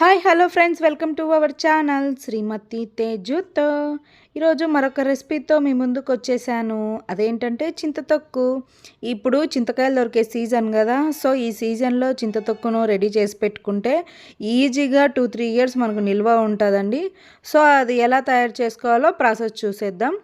Hi hello friends welcome to our channel Shrimati తేజుతో ఈరోజు మరొక రెసిపీతో మీ ముందుకు వచ్చేసాను. అదేంటంటే చింతతొక్కు. ఇప్పుడు చింతకాయలు దొరికే సీజన్ కదా. సో ఈ సీజన్లో చింతతొక్కును రెడీ చేసి పెట్టుకుంటే ఈజీగా టూ త్రీ ఇయర్స్ మనకు నిల్వ ఉంటుందండి. సో అది ఎలా తయారు చేసుకోవాలో ప్రాసెస్ చూసేద్దాం.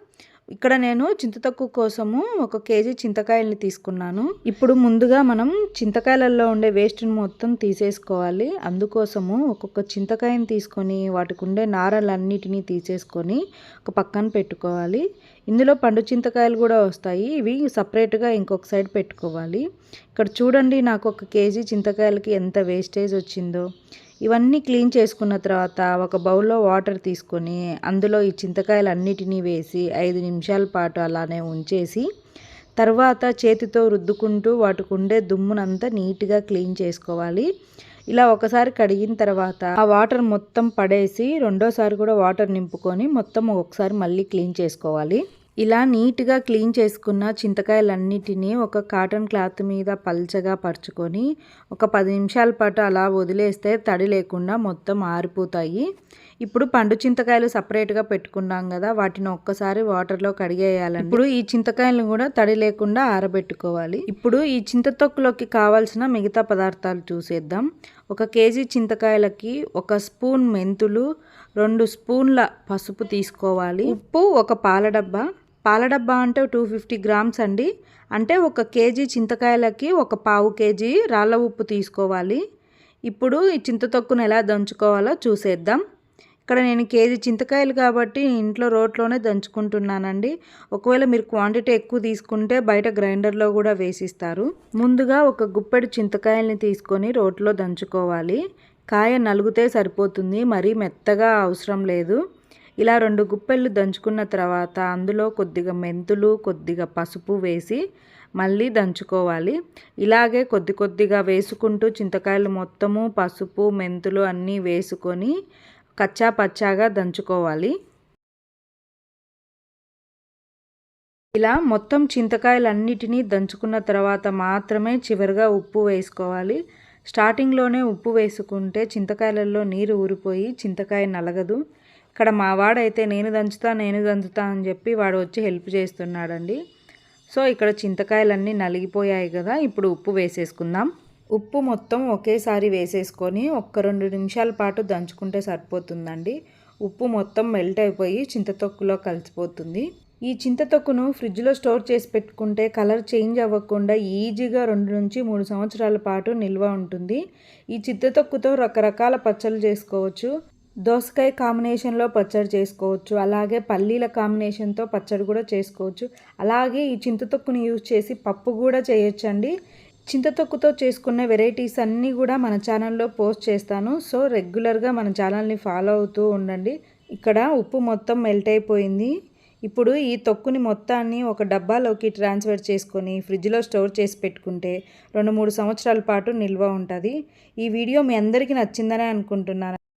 ఇక్కడ నేను చింతతొక్కు కోసము ఒక కేజీ చింతకాయల్ని తీసుకున్నాను. ఇప్పుడు ముందుగా మనం చింతకాయలలో ఉండే వేస్ట్ని మొత్తం తీసేసుకోవాలి. అందుకోసము ఒక్కొక్క చింతకాయని తీసుకొని వాటికి ఉండే నారలన్నిటినీ తీసేసుకొని ఒక పక్కన పెట్టుకోవాలి. ఇందులో పండు చింతకాయలు కూడా వస్తాయి. ఇవి సపరేట్గా ఇంకొక సైడ్ పెట్టుకోవాలి. ఇక్కడ చూడండి నాకు ఒక కేజీ చింతకాయలకి ఎంత వేస్టేజ్ వచ్చిందో. ఇవన్నీ క్లీన్ చేసుకున్న తర్వాత ఒక బౌల్లో వాటర్ తీసుకొని అందులో ఈ చింతకాయలు అన్నిటినీ వేసి ఐదు నిమిషాల పాటు అలానే ఉంచేసి తర్వాత చేతితో రుద్దుకుంటూ వాటికి ఉండే దుమ్మునంతా నీట్గా క్లీన్ చేసుకోవాలి. ఇలా ఒకసారి కడిగిన తర్వాత ఆ వాటర్ మొత్తం పడేసి రెండోసారి కూడా వాటర్ నింపుకొని మొత్తం ఒకసారి మళ్ళీ క్లీన్ చేసుకోవాలి. ఇలా నీట్గా క్లీన్ చేసుకున్న చింతకాయలన్నిటినీ ఒక కాటన్ క్లాత్ మీద పల్చగా పరుచుకొని ఒక పది నిమిషాల పాటు అలా వదిలేస్తే తడి లేకుండా మొత్తం ఆరిపోతాయి. ఇప్పుడు పండు చింతకాయలు సపరేట్గా పెట్టుకున్నాం కదా వాటిని ఒక్కసారి వాటర్లో కడిగేయాలి ఇప్పుడు ఈ చింతకాయలను కూడా తడి లేకుండా ఆరబెట్టుకోవాలి. ఇప్పుడు ఈ చింతతొక్కులోకి కావాల్సిన మిగతా పదార్థాలు చూసేద్దాం. ఒక కేజీ చింతకాయలకి ఒక స్పూన్ మెంతులు రెండు స్పూన్ల పసుపు తీసుకోవాలి. ఉప్పు ఒక పాల డబ్బా పాల డబ్బా అంటే టూ ఫిఫ్టీ గ్రామ్స్ అండి. అంటే ఒక కేజీ చింతకాయలకి ఒక పావు కేజీ రాళ్ళ ఉప్పు తీసుకోవాలి. ఇప్పుడు ఈ చింతతొక్కును ఎలా దంచుకోవాలో చూసేద్దాం. ఇక్కడ నేను కేజీ చింతకాయలు కాబట్టి ఇంట్లో రోట్లోనే దంచుకుంటున్నానండి. ఒకవేళ మీరు క్వాంటిటీ ఎక్కువ తీసుకుంటే బయట గ్రైండర్లో కూడా వేసిస్తారు. ముందుగా ఒక గుప్పెడు చింతకాయల్ని తీసుకొని రోట్లో దంచుకోవాలి. కాయ నలుగుతే సరిపోతుంది మరీ మెత్తగా అవసరం లేదు. ఇలా రెండు గుప్పెళ్ళు దంచుకున్న తర్వాత అందులో కొద్దిగా మెంతులు కొద్దిగా పసుపు వేసి మళ్ళీ దంచుకోవాలి. ఇలాగే కొద్ది కొద్దిగా వేసుకుంటూ చింతకాయలు మొత్తము పసుపు మెంతులు అన్నీ వేసుకొని కచ్చా పచ్చాగా దంచుకోవాలి. ఇలా మొత్తం చింతకాయలన్నిటినీ దంచుకున్న తర్వాత మాత్రమే చివరిగా ఉప్పు వేసుకోవాలి. స్టార్టింగ్లోనే ఉప్పు వేసుకుంటే చింతకాయలలో నీరు ఊరిపోయి చింతకాయ నలగదు. ఇక్కడ మా వాడైతే నేను దంచుతా నేను దంచుతా అని చెప్పి వాడు వచ్చి హెల్ప్ చేస్తున్నాడండి. సో ఇక్కడ చింతకాయలన్నీ నలిగిపోయాయి కదా ఇప్పుడు ఉప్పు వేసేసుకుందాం. ఉప్పు మొత్తం ఒకేసారి వేసేసుకొని ఒక్క రెండు నిమిషాల పాటు దంచుకుంటే సరిపోతుందండి. ఉప్పు మొత్తం మెల్ట్ అయిపోయి చింతతొక్కులో కలిసిపోతుంది. ఈ చింతతొక్కును ఫ్రిడ్జ్లో స్టోర్ చేసి పెట్టుకుంటే కలర్ చేంజ్ అవ్వకుండా ఈజీగా రెండు నుంచి మూడు సంవత్సరాల పాటు నిల్వ ఉంటుంది. ఈ చింతతొక్కుతో రకరకాల పచ్చళ్ళు చేసుకోవచ్చు. దోసకాయ కాంబినేషన్లో పచ్చడి చేసుకోవచ్చు. అలాగే పల్లీల కాంబినేషన్తో పచ్చడి కూడా చేసుకోవచ్చు. అలాగే ఈ చింతతొక్కుని యూజ్ చేసి పప్పు కూడా చేయొచ్చండి. చింతతొక్కుతో చేసుకున్న వెరైటీస్ అన్నీ కూడా మన ఛానల్లో పోస్ట్ చేస్తాను. సో రెగ్యులర్గా మన ఛానల్ని ఫాలో అవుతూ ఉండండి. ఇక్కడ ఉప్పు మొత్తం మెల్ట్ అయిపోయింది. ఇప్పుడు ఈ తొక్కుని మొత్తాన్ని ఒక డబ్బాలోకి ట్రాన్స్ఫర్ చేసుకొని ఫ్రిడ్జ్లో స్టోర్ చేసి పెట్టుకుంటే రెండు మూడు సంవత్సరాల పాటు నిల్వ ఉంటుంది. ఈ వీడియో మీ అందరికీ నచ్చిందనే అనుకుంటున్నాను.